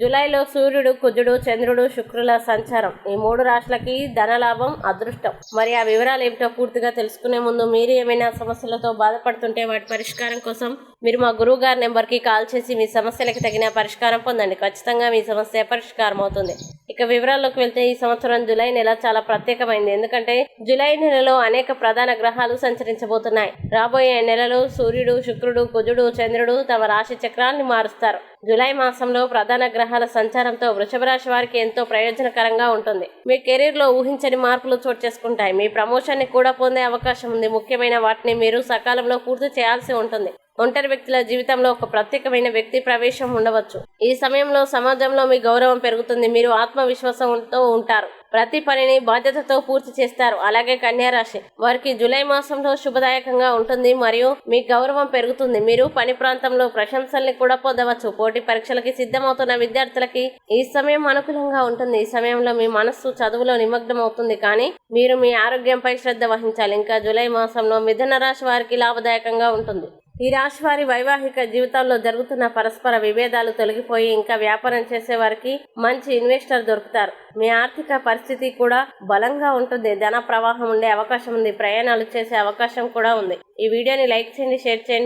జూలైలో సూర్యుడు కుజుడు చంద్రుడు శుక్రుల సంచారం. ఈ మూడు రాశులకి ధనలాభం అదృష్టం. మరి ఆ వివరాలు ఏమిటో పూర్తిగా తెలుసుకునే ముందు మీరు ఏమైనా సమస్యలతో బాధపడుతుంటే వాటి పరిష్కారం కోసం మీరు మా గురువు గారి నెంబర్కి కాల్ చేసి మీ సమస్యలకు తగిన పరిష్కారం పొందండి. ఖచ్చితంగా మీ సమస్య పరిష్కారం అవుతుంది. ఇక వివరాల్లోకి వెళ్తే ఈ సంవత్సరం జూలై నెల చాలా ప్రత్యేకమైంది. ఎందుకంటే జూలై నెలలో అనేక ప్రధాన గ్రహాలు సంచరించబోతున్నాయి. రాబోయే నెలలో సూర్యుడు శుక్రుడు కుజుడు చంద్రుడు తమ రాశి చక్రాన్ని మారుస్తారు. జూలై మాసంలో ప్రధాన గ్రహాల సంచారంతో వృషభ రాశి వారికి ఎంతో ప్రయోజనకరంగా ఉంటుంది. మీ కెరీర్లో ఊహించని మార్పులు చోటు చేసుకుంటాయి. మీ ప్రమోషన్ని కూడా పొందే అవకాశం ఉంది. ముఖ్యమైన వాటిని మీరు సకాలంలో పూర్తి చేయాల్సి ఉంటుంది. ఒంటరి వ్యక్తుల జీవితంలో ఒక ప్రత్యేకమైన వ్యక్తి ప్రవేశం ఉండవచ్చు. ఈ సమయంలో సమాజంలో మీ గౌరవం పెరుగుతుంది. మీరు ఆత్మవిశ్వాసంతో ఉంటారు. ప్రతి పనిని బాధ్యతతో పూర్తి చేస్తారు. అలాగే కన్యారాశి వారికి జూలై మాసంలో శుభదాయకంగా ఉంటుంది మరియు మీ గౌరవం పెరుగుతుంది. మీరు పని ప్రాంతంలో ప్రశంసల్ని కూడా పొందవచ్చు. పోటీ పరీక్షలకి సిద్ధమవుతున్న విద్యార్థులకి ఈ సమయం అనుకూలంగా ఉంటుంది. ఈ సమయంలో మీ మనస్సు చదువులో నిమగ్నం అవుతుంది కానీ మీరు మీ ఆరోగ్యంపై శ్రద్ధ వహించాలి. ఇంకా జూలై మాసంలో మిథున రాశి వారికి లాభదాయకంగా ఉంటుంది. ఈ రాశి వారి వైవాహిక జీవితాల్లో జరుగుతున్న పరస్పర విభేదాలు తొలగిపోయి ఇంకా వ్యాపారం చేసే వారికి మంచి ఇన్వెస్టర్ దొరుకుతారు. మీ ఆర్థిక పరిస్థితి కూడా బలంగా ఉంటుంది. ధన ప్రవాహం ఉండే అవకాశం ఉంది. ప్రయాణాలు చేసే అవకాశం కూడా ఉంది. ఈ వీడియోని లైక్ చేయండి షేర్ చేయండి.